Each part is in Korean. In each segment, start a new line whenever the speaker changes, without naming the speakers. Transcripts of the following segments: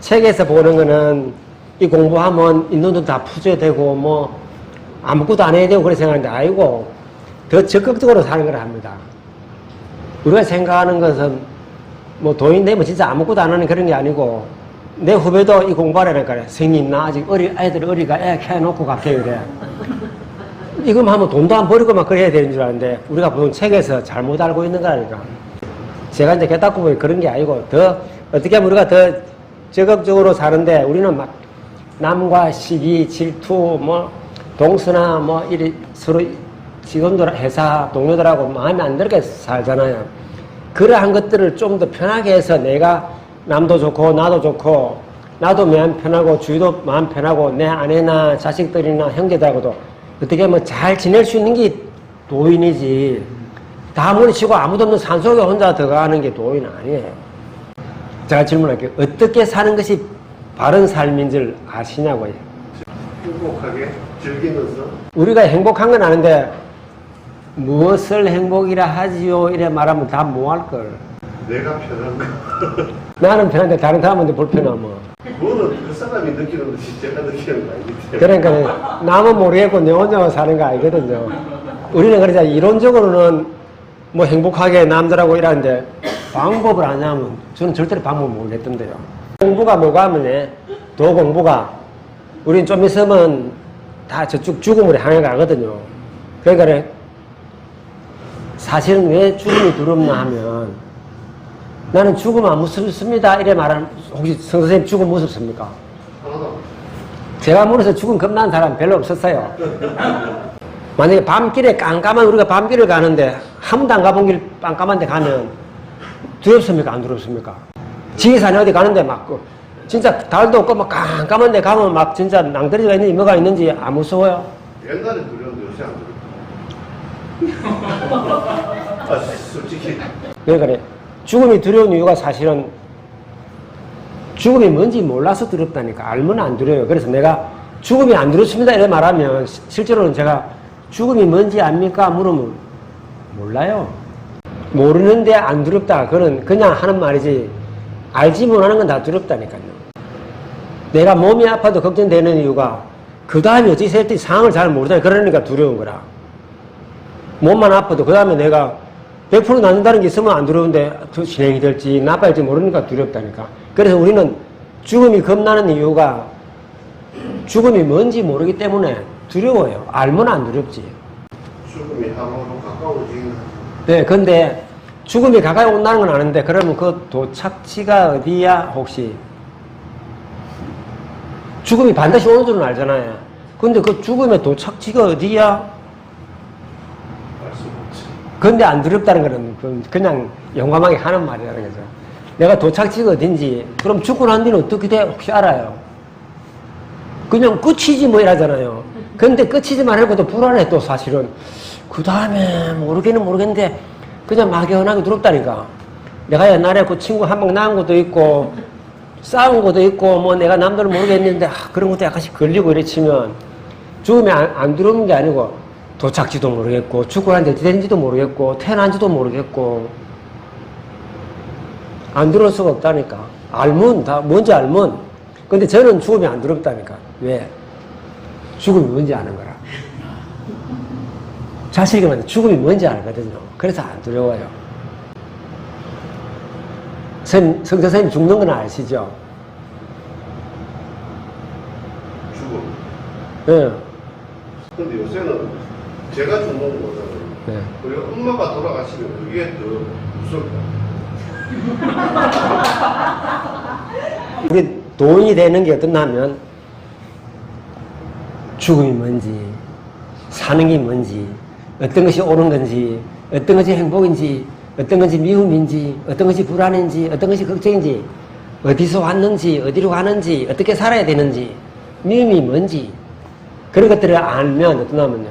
책에서 보는 거는 이 공부하면 돈다 푸져야 되고 뭐 아무것도 안 해야 되고 그렇게 생각하는데 아니고 더 적극적으로 사는 걸 합니다. 우리가 생각하는 것은 뭐 돈이 내면 진짜 아무것도 안 하는 그런 게 아니고 내 후배도 이 공부하라니까 선생님 나 아직 어리 애들 어리가 애 키워놓고 갈게요 이래. 이거만 하면 돈도 안 버리고 막 그래야 되는 줄 아는데 우리가 보통 책에서 잘못 알고 있는 거라니까? 제가 이제 깨닫고 보니 그런 게 아니고 더 어떻게 하면 우리가 더 적극적으로 사는데 우리는 막 남과 시기 질투 뭐 동서나 뭐 이리 서로 직원들 회사 동료들하고 마음에 안 들게 살잖아요. 그러한 것들을 좀 더 편하게 해서 내가 남도 좋고 나도 좋고 나도 마음 편하고 주위도 마음 편하고 내 아내나 자식들이나 형제들하고도 어떻게 하면 잘 지낼 수 있는 게 도인이지. 다 물리치고 아무도 없는 산속에 혼자 들어가는 게 도인은 아니에요. 제가 질문할게요. 어떻게 사는 것이 바른 삶인 줄 아시냐고요.
행복하게 즐기면서
우리가 행복한 건 아는데 무엇을 행복이라 하지요? 이래 말하면 다 뭐 할 걸.
내가 편한 거
나는 편한데 다른 사람한테 불편하면.
그거는 그 사람이 느끼는 것이 제가 느끼는 거 아니기 때문에
그러니까 남은 모르겠고 내 혼자 사는 거 아니거든요. 우리는 그러자 이론적으로는 뭐 행복하게 남들하고 일하는데 방법을 안 하면 저는 절대로 방법을 모르겠던데요. 공부가 뭐가 하면 더 공부가 우린 좀 있으면 다 저쪽 죽음으로 향해 가거든요. 그러니까 사실은 왜 죽음이 두렵나 하면 나는 죽음 안 무섭습니다. 이래 말하는 혹시 성 선생님 죽음 무섭습니까? 제가 물어서 죽은 겁난 사람 별로 없었어요. 만약에 밤길에 깜깜한 우리가 밤길을 가는데 한 번도 안 가본 길 깜깜한 데 가면 두렵습니까? 안 두렵습니까? 지리산에 어디 가는데 막 그, 진짜 달도 없고 막 깜깜한 데 가면 막 진짜 낭떠러지가 있는지 뭐가 있는지 안 무서워요?
옛날에 두려운데 요새 안 두렵다 아 솔직히
그러니까 죽음이 두려운 이유가 사실은 죽음이 뭔지 몰라서 두렵다니까 알면 안 두려워요. 그래서 내가 죽음이 안 두렵습니다 이렇게 말하면 시- 실제로는 제가 죽음이 뭔지 압니까? 물으면 몰라요. 모르는데 안 두렵다. 그는 그냥 하는 말이지 알지 못하는 건 다 두렵다니까요. 내가 몸이 아파도 걱정되는 이유가 그 다음에 어찌 될지 상황을 잘 모르잖아요. 그러니까 두려운 거라. 몸만 아파도 그 다음에 내가 100% 낫는다는 게 있으면 안 두려운데 더 진행이 될지 나빠질지 모르니까 두렵다니까. 그래서 우리는 죽음이 겁나는 이유가 죽음이 뭔지 모르기 때문에 두려워요. 알면 안 두렵지.
죽음이 함으로 가까워지는
네, 근데 죽음이 가까이 온다는 건 아는데 그러면 그 도착지가 어디야 혹시? 죽음이 반드시 오는 줄은 알잖아요. 근데 그 죽음의 도착지가 어디야? 근데 안 두렵다는 거는 그- 그냥 용감하게 하는 말이라는 거죠. 내가 도착지가 어딘지, 그럼 죽고 난 뒤는 어떻게 돼? 혹시 알아요? 그냥 끝이지 뭐 이러잖아요. 근데 끝이지만 해고도 불안해 또 사실은. 그 다음에 모르기는 모르겠는데 그냥 막연하게 두렵다니까. 내가 옛날에 그 친구 한 명 낳은 것도 있고 싸운 것도 있고 뭐 내가 남들은 모르겠는데 아, 그런 것도 약간씩 걸리고 이래 치면 죽음이 안, 안 두려운 게 아니고 도착지도 모르겠고 죽고 난데 어떻게 되는지도 모르겠고 태어난지도 모르겠고 안 두려울 수가 없다니까 알면 다 뭔지 알면 근데 저는 죽음이 안 두렵다니까 왜? 죽음이 뭔지 아는 거라 자식이 면 죽음이 뭔지 알거든요 그래서 안 두려워요 선, 성 선생님 죽는 건 아시죠?
죽음
예.
근데 요새는 제가 죽는 거잖아요
네.
그리고 엄마가 돌아가시면 그게 더 무섭다
우리 돈이 되는 게 어떻나 하면 죽음이 뭔지, 사는 게 뭔지, 어떤 것이 옳은 건지, 어떤 것이 행복인지, 어떤 것이 미움인지, 어떤 것이 불안인지, 어떤 것이 걱정인지, 어디서 왔는지, 어디로 가는지, 어떻게 살아야 되는지, 미움이 뭔지, 그런 것들을 알면 어떠나 하면요.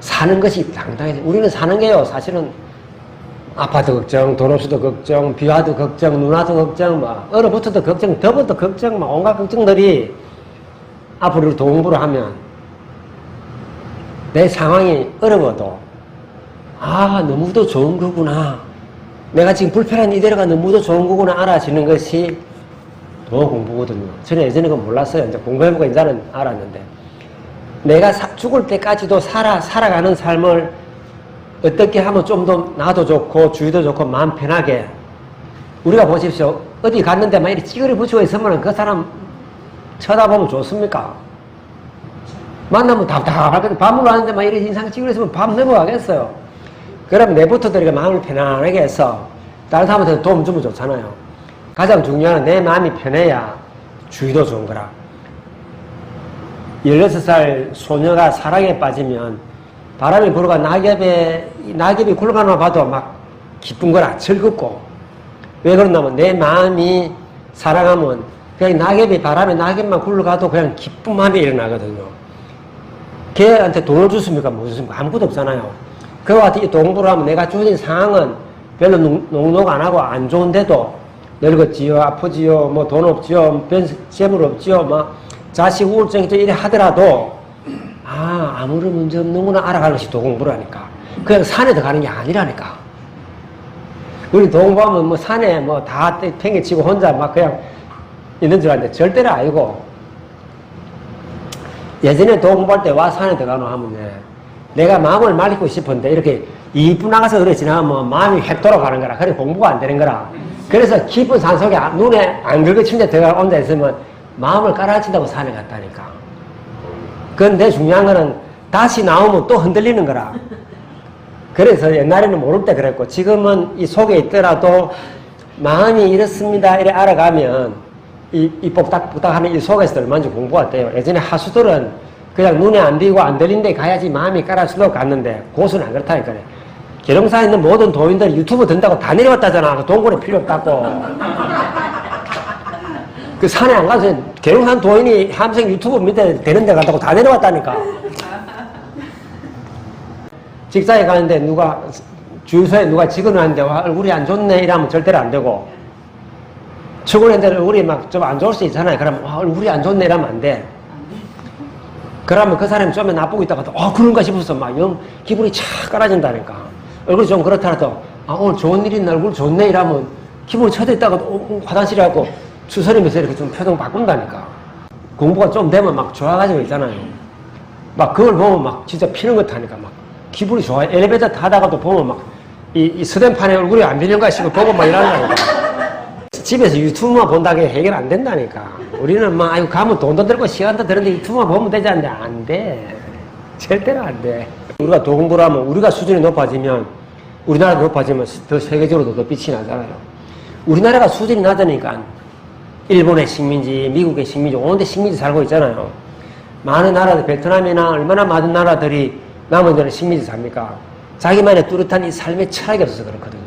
사는 것이 당당해져. 우리는 사는 게요, 사실은 아파트 걱정, 돈 없어도 걱정, 비와도 걱정, 눈 와도 걱정, 막 얼어붙어도 걱정, 더워도 걱정, 막 온갖 걱정들이 앞으로 더 공부를 하면 내 상황이 어려워도 아 너무도 좋은 거구나. 내가 지금 불편한 이대로가 너무도 좋은 거구나 알아지는 것이 더 공부거든요. 저는 예전에 그거 몰랐어요. 이제 공부해보고 이제는 알았는데. 내가 사- 죽을 때까지도 살아, 살아가는 삶을 어떻게 하면 좀 더 나도 좋고 주위도 좋고 마음 편하게 우리가 보십시오. 어디 갔는데 막 이렇게 찌그리 붙이고 있으면 그 사람 쳐다보면 좋습니까? 만나면 답답하거든. 밥을 하는데 막 이렇게 인상 찌그리 있으면 밥 넘어가겠어요. 그러면 내부터들에게 마음을 편안하게 해서 다른 사람한테 도움 주면 좋잖아요. 가장 중요한 건내 마음이 편해야 주위도 좋은 거라. 16살 소녀가 사랑에 빠지면 바람이 불어가 낙엽에, 이 낙엽이 굴러가는 거 봐도 막 기쁜 거라, 즐겁고. 왜 그러냐면 내 마음이 사랑하면 그냥 낙엽이 바람에 낙엽만 굴러가도 그냥 마음이 일어나거든요. 걔한테 돈을 줬습니까? 못 줬습니까? 아무것도 없잖아요. 그와 같이 이 동부를 하면 내가 주어진 상황은 별로 농- 농록 안 하고 안 좋은데도 늙었지요, 아프지요, 뭐 돈 없지요, 변, 재물 없지요, 막 자식 우울증이 또 이래 하더라도 아, 아무런 문제 없는구나 알아가는 것이 도공부라니까. 그냥 산에 들어가는 게 아니라니까. 우리 도공부하면 뭐 산에 뭐 다 팽개치고 혼자 막 그냥 있는 줄 알았는데 절대로 아니고 예전에 도공부할 때 와 산에 들어가노 하면 예, 내가 마음을 말리고 싶은데 이렇게 이쁘 나가서 그래 지나가면 마음이 획 돌아가는 거라. 그래 공부가 안 되는 거라. 그래서 깊은 산 속에 아- 눈에 안 긁어친 데 들어가 혼자 있으면 마음을 깔아친다고 산에 갔다니까. 그런데 중요한 거는 다시 나오면 또 흔들리는 거라. 그래서 옛날에는 모를 때 그랬고 지금은 이 속에 있더라도 마음이 이렇습니다. 이래 알아가면 이, 이 뽁닥뽁닥 하는 이 속에서 얼마나 공부가 돼요. 예전에 하수들은 그냥 눈에 안 비고 안 들린데 가야지 마음이 깔아주려고 갔는데 고수는 안 그렇다니까요. 계룡사에 있는 모든 도인들 유튜브 든다고 다 내려왔다잖아. 그 동굴에 필요 없다고. 그 산에 안 가서 계룡산 도인이 함생 유튜브 밑에 되는 데 간다고 다 내려왔다니까. 직장에 가는데 누가 주유소에 누가 직원하는데 와 얼굴이 안 좋네 이러면 절대로 안 되고 출근했는데 얼굴이 막좀 안 좋을 수 있잖아요. 그러면 와 얼굴이 안 좋네 이러면 안 돼. 그러면 그 사람이 좀에 나쁘고 있다가 아 그런가 싶어서 막 영 기분이 착 깔아진다니까. 얼굴이 좀 그렇더라도 아 오늘 좋은 일 있나 얼굴 좋네 이러면 기분이 처졌다가 어, 화장실에 가고 수선이면서 이렇게 좀 표정 바꾼다니까. 공부가 좀 되면 막 좋아가지고 있잖아요. 막 그걸 보면 막 진짜 피는 것 같으니까 막 기분이 좋아요. 엘리베이터 타다가도 보면 막 이, 이 스댄판에 얼굴이 안 비는가 싶어 보고 막 이러는다니까. 집에서 유튜브만 본다고 해결 안 된다니까. 우리는 막, 아이고, 가면 돈도 들고 시간도 드는데 유튜브만 보면 되지 않는데 안 돼. 절대로 안 돼. 우리가 더 공부를 하면 우리가 수준이 높아지면 우리나라가 높아지면 더 세계적으로도 더 빛이 나잖아요. 우리나라가 수준이 낮으니까 일본의 식민지, 미국의 식민지, 온데 식민지 살고 있잖아요. 많은 나라들, 베트남이나 얼마나 많은 나라들이 남은 데는 식민지 삽니까? 자기만의 뚜렷한 이 삶의 철학이 없어서 그렇거든요.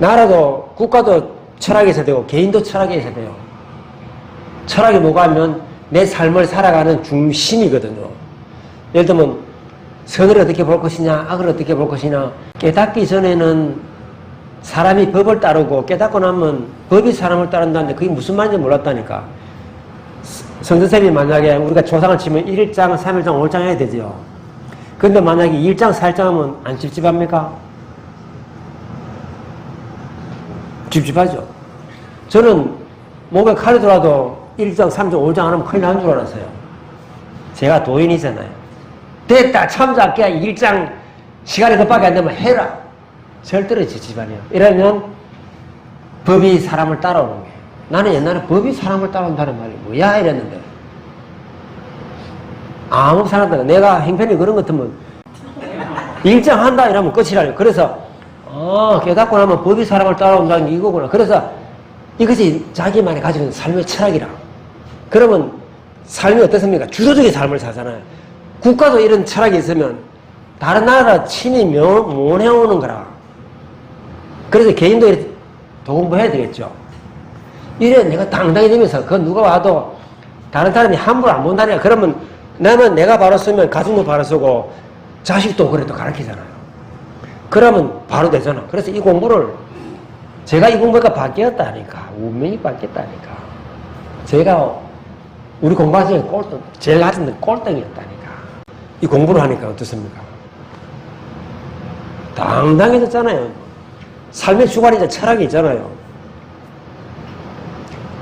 나라도, 국가도 철학이 있어야 되고, 개인도 철학이 있어야 돼요. 철학이 뭐가 하면 내 삶을 살아가는 중심이거든요. 예를 들면, 선을 어떻게 볼 것이냐, 악을 어떻게 볼 것이냐, 깨닫기 전에는 사람이 법을 따르고 깨닫고 나면 법이 사람을 따른다는데 그게 무슨 말인지 몰랐다니까. 성전쌤이 만약에 우리가 조상을 치면 1장, 3일장, 5일장 해야 되죠. 근데 만약에 1장, 4일장 하면 안 찝찝합니까? 찝찝하죠. 저는 목에 칼이 들어와도 1장, 3장, 5장 안 하면 큰일 나는 줄 알았어요. 제가 도인이잖아요. 됐다, 참작게 1장 시간이 급하게 안 되면 해라. 절대로 찝찝하네요. 이러면 법이 사람을 따라오는 거예요. 나는 옛날에 법이 사람을 따라온다는 말이 뭐야 이랬는데 아무 사람들 내가 행편이 그런 것 같으면 일장 한다 이러면 끝이라니 그래서 아 깨닫고 나면 법이 사람을 따라온다는 게 이거구나. 그래서 이것이 자기만이 가지고 있는 삶의 철학이라. 그러면 삶이 어떻습니까? 주도적인 삶을 살잖아요. 국가도 이런 철학이 있으면 다른 나라 침이 못 해오는 거라. 그래서 개인도 이렇게 도공부해야 되겠죠. 이래 내가 당당히 되면서 그 누가 와도 다른 사람이 함부로 안 본다니까 그러면 나는 내가 바로 쓰면 가족도 바로 쓰고 자식도 그래도 가르치잖아요. 그러면 바로 되잖아. 그래서 이 공부를 제가 이 공부가 바뀌었다니까 운명이 바뀌었다니까 제가 우리 공부할 때 꼴등 제일 낮은 데 꼴등이었다니까 이 공부를 하니까 어떻습니까? 당당해졌잖아요. 삶의 주관이자 철학이 있잖아요.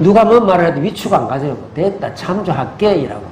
누가 뭔 말을 해도 위축 안 가져요. 됐다, 참조할게, 이라고.